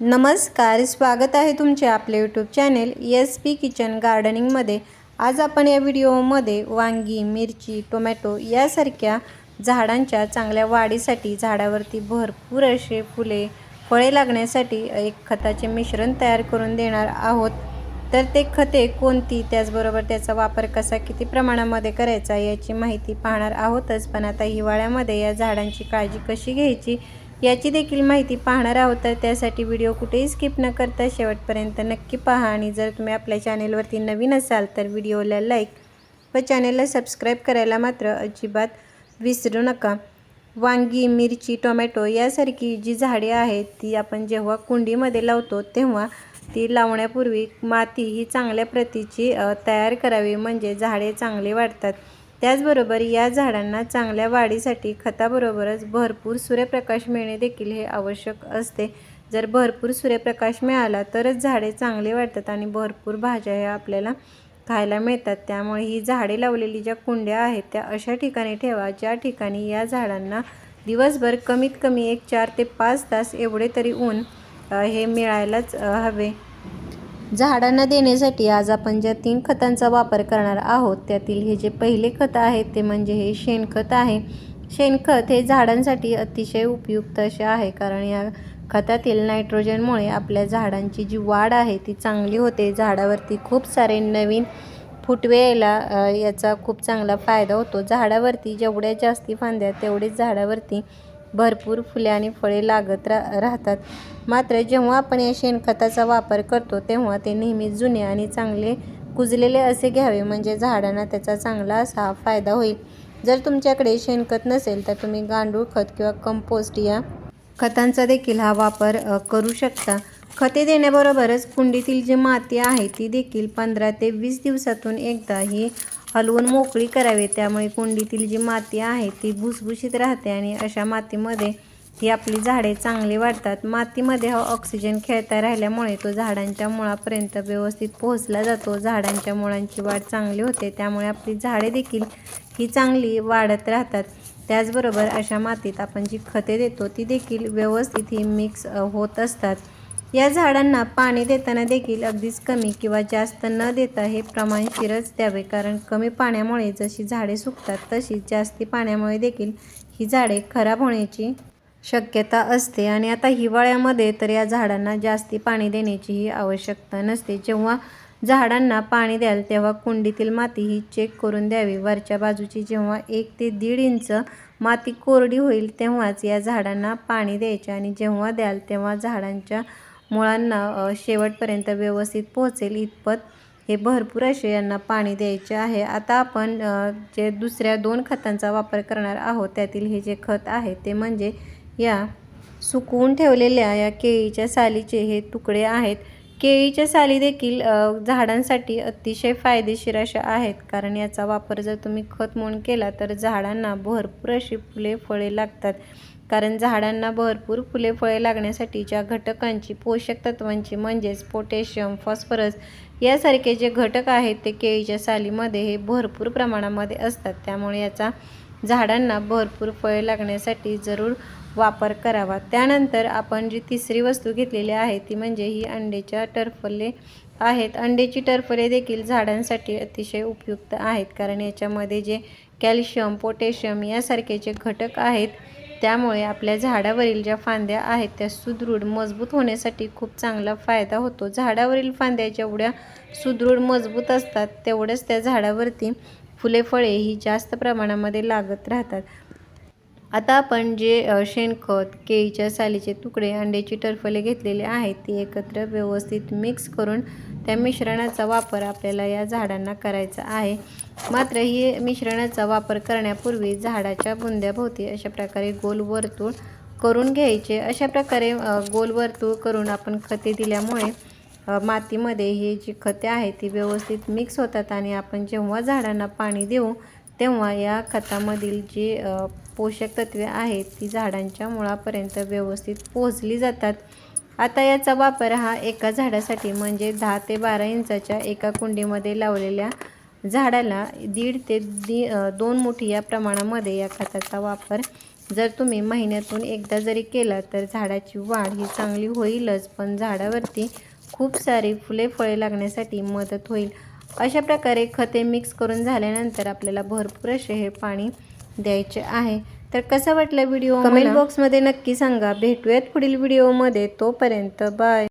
नमस्कार स्वागत आहे तुमचे आपले YouTube channel S P kitchen गार्डनिंगमध्ये आज आपण या व्हिडिओमध्ये वांगी मिरची टोमॅटो यासारख्या झाडांच्या चांगल्या वाढीसाठी झाडावरती भरपूर असे फुले फळे लागण्यासाठी एक खताचे मिश्रण तयार करून देणार आहोत. तर ते खते कोणती त्याचबरोबर त्याचा वापर कसा किती प्रमाणामध्ये करायचा याची माहिती पाहणार आहोतच. पण आता हिवाळ्यामध्ये या झाडांची काळजी कशी घ्यायची याची देखील माहिती पाहणार आहोत. तर त्यासाठी व्हिडिओ कुठेही स्किप न करता शेवटपर्यंत नक्की पहा. आणि जर तुम्ही आपल्या चॅनेलवरती नवीन असाल तर व्हिडिओला लाईक व चॅनेलला सबस्क्राईब करायला मात्र अजिबात विसरू नका. वांगी मिरची टोमॅटो यासारखी जी झाडे आहेत ती आपण जेव्हा कुंडीमध्ये लावतो तेव्हा ती लावण्यापूर्वी माती ही चांगल्या प्रतीची तयार करावी. म्हणजे झाडे चांगले वाढतात. त्याचबरोबर या झाडांना चांगल्या वाढीसाठी खताबरोबरच भरपूर सूर्यप्रकाश मिळणे देखील हे आवश्यक असते. जर भरपूर सूर्यप्रकाश मिळाला तरच झाडे चांगले वाढतात आणि भरपूर भाज्या ह्या आपल्याला खायला मिळतात. त्यामुळे ही झाडे लावलेली ज्या कुंड्या आहेत त्या अशा ठिकाणी ठेवा ज्या ठिकाणी या झाडांना दिवसभर कमीत कमी एक चार ते पाच तास एवढे तरी ऊन हे मिळायलाच हवे. झाडांना देण्यासाठी आज आपण ज्या तीन खतांचा वापर करणार आहोत त्यातील हे जे पहिले खत आहे ते म्हणजे हे शेणखत आहे. शेणखत हे झाडांसाठी अतिशय उपयुक्त असे आहे कारण या खतातील नायट्रोजनमुळे आपल्या झाडांची जी वाढ आहे ती चांगली होते. झाडावरती खूप सारे नवीन फुटवे यायला याचा खूप चांगला फायदा होतो. झाडावरती जेवढ्या जास्ती फांद्या तेवढेच झाडावरती भरपूर फुले आणि फळे लागत रा राहतात. मात्र जेव्हा आपण या शेणखताचा वापर करतो तेव्हा ते नेहमी जुने आणि चांगले कुजलेले असे घ्यावे. म्हणजे झाडांना त्याचा चांगला असा फायदा होईल. जर तुमच्याकडे शेणखत नसेल तर तुम्ही गांडूळ खत किंवा कंपोस्ट या खतांचा देखील हा वापर करू शकता. खते देण्याबरोबरच कुंडीतील जी माती आहे ती देखील पंधरा ते वीस दिवसातून एकदा ही हलवून मोकळी करावी. त्यामुळे कुंडीतील जी माती आहे ती भुसभुशीत राहते आणि अशा मातीमध्ये ही आपली झाडे चांगली वाढतात. मातीमध्ये हा ऑक्सिजन खेळता राहिल्यामुळे तो झाडांच्या मुळापर्यंत व्यवस्थित पोहोचला जातो. झाडांच्या मुळांची वाढ चांगली होते. त्यामुळे आपली झाडे देखील ही चांगली वाढत राहतात. त्याचबरोबर अशा मातीत आपण जी खते देतो ती देखील व्यवस्थित ही मिक्स होत असतात. या झाडांना पाणी देताना देखील अगदीच कमी किंवा जास्त न देता हे प्रमाणशीरच द्यावे. कारण कमी पाण्यामुळे जशी झाडे सुकतात तशीच जास्ती पाण्यामुळे देखील ही झाडे खराब होण्याची शक्यता असते. आणि आता हिवाळ्यामध्ये तर या झाडांना जास्ती पाणी देण्याचीही आवश्यकता नसते. जेव्हा झाडांना पाणी द्याल तेव्हा कुंडीतील माती ही चेक करून द्यावी. वरच्या बाजूची जेव्हा एक ते दीड इंच माती कोरडी होईल तेव्हाच या झाडांना पाणी द्यायचे. आणि जेव्हा द्याल तेव्हा झाडांच्या मुळांना शेवटपर्यंत व्यवस्थित पोहोचेल इतपत हे भरपूर असे यांना पाणी द्यायचे आहे. आता आपण जे दुसऱ्या दोन खतांचा वापर करणार आहोत त्यातील हे जे खत आहे ते म्हणजे या सुकवून ठेवलेल्या या केळीच्या सालीचे हे तुकडे आहेत. केळीच्या साली देखील झाडांसाठी अतिशय फायदेशीर अशा आहेत. कारण याचा वापर जर तुम्ही खत म्हणून केला तर झाडांना भरपूर अशी फुले फळे लागतात. कारण झाडांना भरपूर फुले फळे लागण्यासाठी ज्या घटकांची पोषक तत्वांची म्हणजेच पोटॅशियम फॉस्फरस यासारखे जे घटक आहेत ते केळीच्या सालीमध्ये हे भरपूर प्रमाणामध्ये असतात. त्यामुळे याचा झाडांना भरपूर फळे लागण्यासाठी जरूर वापर करावा. त्यानंतर आपण जी तिसरी वस्तू घेतलेली आहे ती म्हणजे ही अंड्याच्या टरफले आहेत. अंड्याची टरफले देखील झाडांसाठी अतिशय उपयुक्त आहेत कारण याच्यामध्ये जे कॅल्शियम पोटॅशियम यासारखे जे घटक आहेत त्यामुळे आपल्या झाडावरील ज्या फांद्या आहेत त्या सुदृढ मजबूत होण्यासाठी खूप चांगला फायदा होतो. झाडावरील फांद्या जेवढ्या सुदृढ मजबूत असतात तेवढ्याच त्या झाडावरती फुले फळे ही जास्त प्रमाणामध्ये लागत राहतात. आता आपण जे शेणखत केळीच्या सालीचे तुकडे अंड्याची टरफले घेतलेले आहेत ती एकत्र व्यवस्थित मिक्स करून त्या मिश्रणाचा वापर आपल्याला या झाडांना करायचा आहे. मात्र ही मिश्रणाचा वापर करण्यापूर्वी झाडाच्या बुंद्याभोवती अशा प्रकारे गोल वर्तुळ करून घ्यायचे. अशा प्रकारे गोल वर्तुळ करून आपण खते दिल्यामुळे मातीमध्ये हे जी खते आहेत ती व्यवस्थित मिक्स होतात आणि आपण जेव्हा झाडांना पाणी देऊ तेव्हा या खतामधील जी पोषक तत्वे आहेत ती झाडांच्या मुळापर्यंत व्यवस्थित पोहोचली जातात. आता याचा वापर हा एका झाडासाठी म्हणजे दहा ते बारा इंचाच्या एका कुंडीमध्ये लावलेल्या झाडाला दीड ते दी दोन मुठी या प्रमाणामध्ये या खताचा वापर जर तुम्ही महिन्यातून एकदा जरी केला तर झाडाची वाढ ही चांगली होईलच. पण झाडावरती खूप सारी फुले फळे लागण्यासाठी मदत होईल. अशा प्रकारे खते मिक्स करून झाल्यानंतर आपल्याला भरपूर असे हे पाणी द्यायचे आहे. तर कसा वाटला व्हिडिओ? कमेंट बॉक्समध्ये नक्की सांगा. भेटूयात पुढील व्हिडिओमध्ये. तोपर्यंत बाय